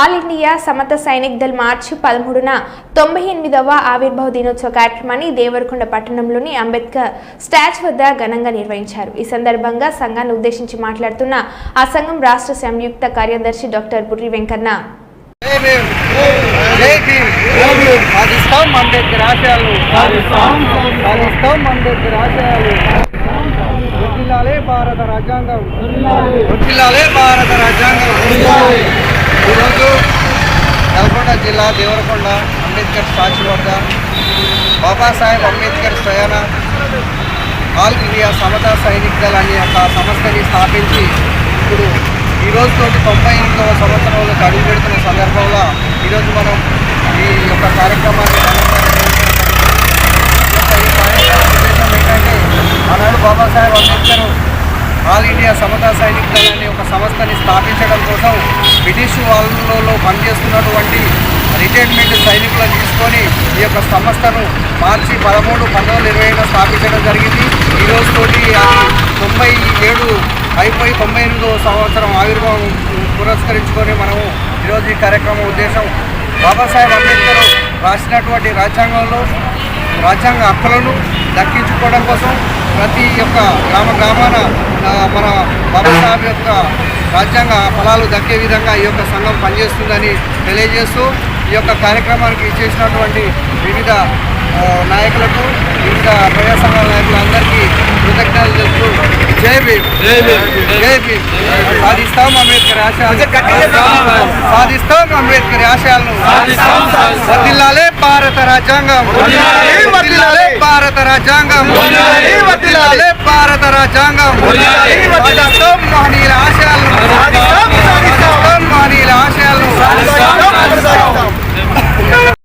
All India Samata Sainik దళ మార్చి పదమూడున తొంభై ఎనిమిదవ ఆవిర్భావ దినోత్సవ కార్యక్రమాన్ని దేవరకొండ పట్టణంలోని అంబేద్కర్ స్టాచ్యూ వద్ద ఘనంగా నిర్వహించారు. ఈ సందర్భంగా సంఘాన్ని ఉద్దేశించి మాట్లాడుతున్న ఆ సంఘం రాష్ట్ర సంయుక్త కార్యదర్శి డాక్టర్ బుర్రి వెంకన్న. భారత రాజ్యాంగం. వర్ధిల్లాలే భారత రాజ్యాంగం. ఈరోజు నల్గొండ జిల్లా దేవరకొండ అంబేద్కర్ స్టాచ్యూ వద్ద బాబాసాహెబ్ అంబేద్కర్ స్వయాన ఆల్ ఇండియా సమతా సైనిక్ దళ్ అనే ఒక సంస్థని స్థాపించి ఇప్పుడు ఈ రోజుతో తొంభై ఎనిమిదవ సంవత్సరంలో అడుగు పెడుతున్న సందర్భంలో ఈరోజు మనం ఈ యొక్క కార్యక్రమాన్ని ఘనంగా నిర్వహిస్తున్నాం. ఈ యొక్క ఈ కార్యక్రమం ఉద్దేశం ఏంటంటే ఆనాడు బాబాసాహెబ్ అంబేద్కర్ ఆల్ ఇండియా సమతా సైనిక్ దళ్ అనే ఒక సంస్థని స్థాపించడం కోసం బ్రిటిష్ వాళ్ళలో పనిచేస్తున్నటువంటి రిటైర్మెంట్ సైనికులను తీసుకొని ఈ యొక్క సంస్థను మార్చి పదమూడు పంతొమ్మిది ఇరవైలో స్థాపించడం జరిగింది. ఈ రోజుతోటి తొంభై ఏడు అయిపోయి తొంభై ఎనిమిదో సంవత్సరం ఆవిర్భావం పురస్కరించుకొని మనము ఈరోజు ఈ కార్యక్రమం ఉద్దేశం బాబాసాహెబ్ అంబేద్కర్ రాసినటువంటి రాజ్యాంగంలో రాజ్యాంగ హక్కులను దక్కించుకోవడం కోసం ప్రతి ఒక్క గ్రామ గ్రామాన మన బాబాసాహెబ్ యొక్క రాజ్యాంగ ఫలాలు దక్కే విధంగా ఈ యొక్క సంఘం పనిచేస్తుందని తెలియజేస్తూ ఈ యొక్క కార్యక్రమానికి ఇచ్చేసినటువంటి వివిధ నాయకులకు వివిధ ప్రజా సంఘాల నాయకులందరికీ కృతజ్ఞతలు తెలుపుతూ జై భీమ్. జై భీమ్. సాధిస్తాం అంబేద్కర్ ఆశయాలు సాధిస్తాం అంబేద్కర్ ఆశయాలను. వర్ధిల్లాలే భారత రాజ్యాంగం. భారత రాజ్యాంగం. వర్ధిల్లాలే భారత రాజ్యాంగం. సాధిస్తాం మహనీయుల ఆశయాలను